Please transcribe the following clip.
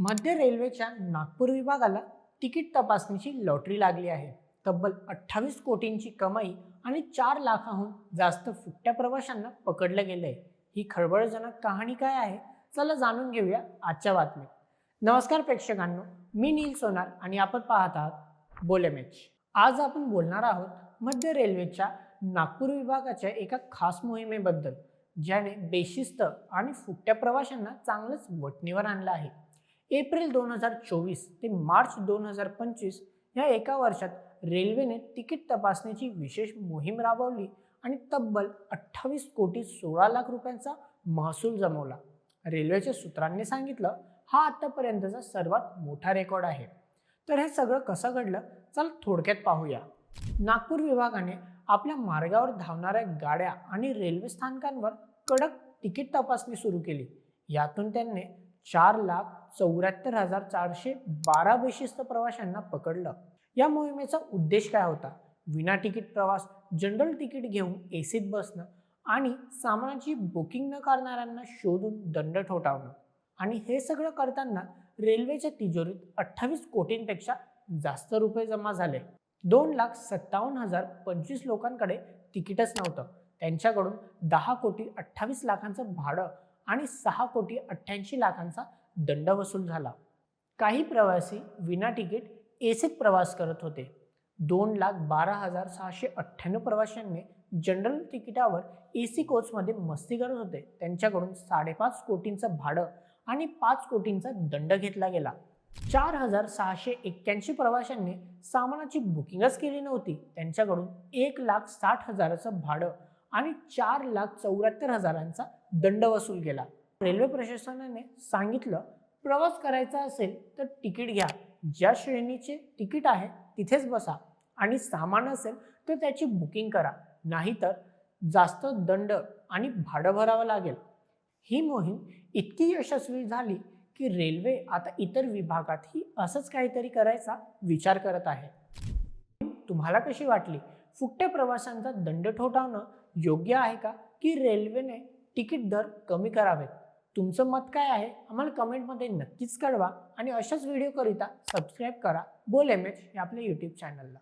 मध्य रेल्वेच्या नागपूर विभागाला तिकीट तपासणीची लॉटरी लागली आहे. तब्बल अठ्ठावीस कोटींची कमाई आणि चार लाखाहून जास्त फुट्ट्या प्रवाशांना पकडलं गेलंय. ही खळबळजनक कहाणी काय आहे? चला जाणून घेऊया आजच्या बातमीत. नमस्कार प्रेक्षकांनो मी नील सोनार आणि आपण पाहत आहात बोलेमेच आज आपण बोलणार आहोत मध्य रेल्वेच्या नागपूर विभागाच्या एका खास मोहिमेबद्दल ज्याने बेशिस्त आणि फुट्ट्या प्रवाशांना चांगलंच वटणीवर आणलं आहे. एप्रिल दोन हजार चोवीस ते मार्च दोन हजार पंचवीस ह्या एका वर्षात रेल्वेने तिकीट तपासणीची विशेष मोहीम राबवली आणि तब्बल अठ्ठावीस कोटी सोळा लाख रुपयांचा महसूल जमवला. रेल्वेच्या सूत्रांनी सांगितलं हा आतापर्यंतचा सर्वात मोठा रेकॉर्ड आहे. तर हे सगळं कसं घडलं? चल थोडक्यात पाहूया. नागपूर विभागाने आपल्या मार्गावर धावणाऱ्या गाड्या आणि रेल्वे स्थानकांवर कडक तिकीट तपासणी सुरू केली. यातून त्यांनी चार लाख चौऱ्याहत्तर हजार चारशे बारा बेशिस्त प्रवाशांना पकडलं. या मोहिमेचा उद्देश काय होता? विना तिकीट प्रवास जनरल तिकीट घेऊन एसीत बसणं आणि सामानाची बुकिंग न करणाऱ्यांना शोधून दंड ठोठावणं. आणि हे सगळं करताना रेल्वेच्या तिजोरीत अठ्ठावीस कोटींपेक्षा जास्त रुपये जमा झाले. दोन लाख सत्तावन्न हजार पंचवीस लोकांकडे तिकीटच नव्हतं. त्यांच्याकडून दहा कोटी अठ्ठावीस लाखांचं भाडं आणि सहा कोटी अठ्ठ्याऐंशी लाखांचा दंड वसूल झाला. काही प्रवासी विना तिकीट एसीत प्रवास करत होते. दोन लाख बारा हजार सहाशे अठ्ठ्याण्णव प्रवाशांनी जनरल तिकिटावर ए सी कोचमध्ये मस्ती करत होते. त्यांच्याकडून साडेपाच कोटींचं भाडं आणि पाच कोटींचा दंड घेतला गेला. चार हजार सहाशे एक्क्याऐंशी प्रवाशांनी सामानाची बुकिंगच केली नव्हती. त्यांच्याकडून एक लाख साठ हजाराचं भाडं आणि चार लाख चौऱ्याहत्तर हजारांचा दंड वसूल केला. रेल्वे प्रशासनाने सांगितलं प्रवास करायचा असेल तर तिकीट घ्या. ज्या श्रेणीचे तिकीट आहे तिथेच बसा. आणि सामान असेल तर त्याची बुकिंग करा. नाहीतर जास्त दंड आणि भाडं भरावं लागेल. ही मोहीम इतकी यशस्वी झाली की रेल्वे आता इतर विभागातही असंच काहीतरी करायचा विचार करत आहे. तुम्हाला कशी वाटली? फुकट्या प्रवाशांचा दंड ठोठावणं योग्य आहे का? की रेल्वेने तिकीट दर कमी करावेत? तुमचं मत काय आहे? आम्हाला कमेंटमध्ये नक्कीच कळवा आणि अशाच व्हिडिओकरिता सबस्क्राईब करा. बोल एम एच या आपल्या यूट्यूब चॅनलला